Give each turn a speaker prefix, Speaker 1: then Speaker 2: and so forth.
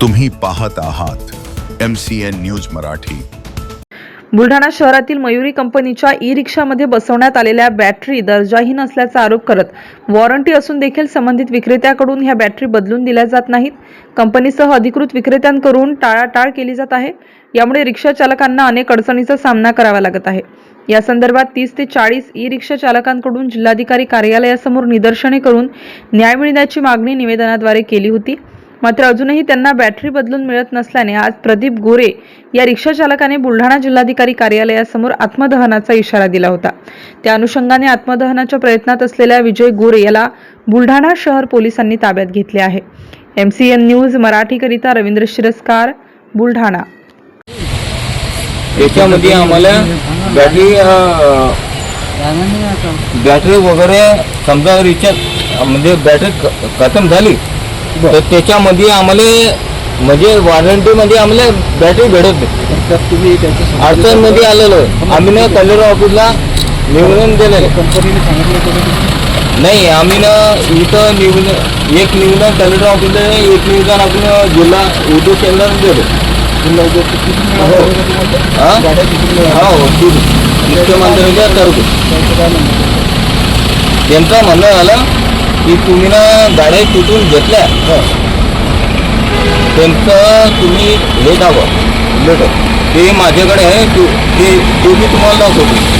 Speaker 1: तुम्ही पाहत आहात M C N news Marathi.
Speaker 2: Buldhana शहरातील मयुरी कंपनीच्या ई रिक्षामध्ये बसवण्यात आलेल्या बॅटरी दर्जाहीन असल्याचा आरोप करत वॉरंटी असून देखील संबंधित विक्रेत्याकडून ह्या बॅटरी बदलून दिल्या जात नाहीत. कंपनीसह अधिकृत विक्रेत्यांकडून टाळाटाळ केली जात आहे. यामुळे रिक्षा चालकांना अनेक अडचणीचा सामना करावा लागत आहे. या संदर्भात तीस ते चाळीस ई रिक्षा चालकांकडून जिल्हाधिकारी कार्यालयासमोर निदर्शने करून न्याय मिळण्याची मागणी निवेदनाद्वारे केली होती. मात्र अजूनही त्यांना बॅटरी बदलून मिळत नसल्याने आज प्रदीप गोरे या रिक्षा चालकाने बुलढाणा जिल्हाधिकारी कार्यालयासमोर आत्मदहनाचा इशारा दिला होता. त्या अनुषंगाने आत्मदहनाच्या प्रयत्नात असलेल्या विजय गोरे याला बुलढाणा शहर पोलिसांनी ताब्यात घेतले आहे. एम सी एन न्यूज मराठीकरिता रवींद्र शिरस्कार बुलढाणा.
Speaker 3: याच्यामध्ये आम्हाला बॅटरी बॅटरी वगैरे समजा रिचार्ज म्हणजे बॅटरी खतम झाली. तर त्याच्यामध्ये आम्हाला म्हणजे वॉरंटीमध्ये आम्हाला बॅटरी भेटत नाही. अडचणमध्ये आलेलो आहे. आम्ही ना कलर ऑफिसला निवेदन दिलेलं
Speaker 4: कंपनीने सांगितलं
Speaker 3: नाही आम्ही ना इथं निवेदन एक निवेदन कलेक्टर ऑफिसला एक निवेदन आपण जिल्हा उद्योग केंद्राला दिलं
Speaker 4: जिल्हा उद्योग किती
Speaker 3: हो.
Speaker 4: तुम्हाला?
Speaker 3: हा? हो मुख्यमंत्र्यांच्या तर्फे? त्यांचं म्हणणं झालं की तुम्ही ना गाड्या कुठून घेतल्या? त्यांचं तुम्ही हे दावा लेटर ते माझ्याकडे आहे ते ते ते मी तुम्हाला दाखवतो.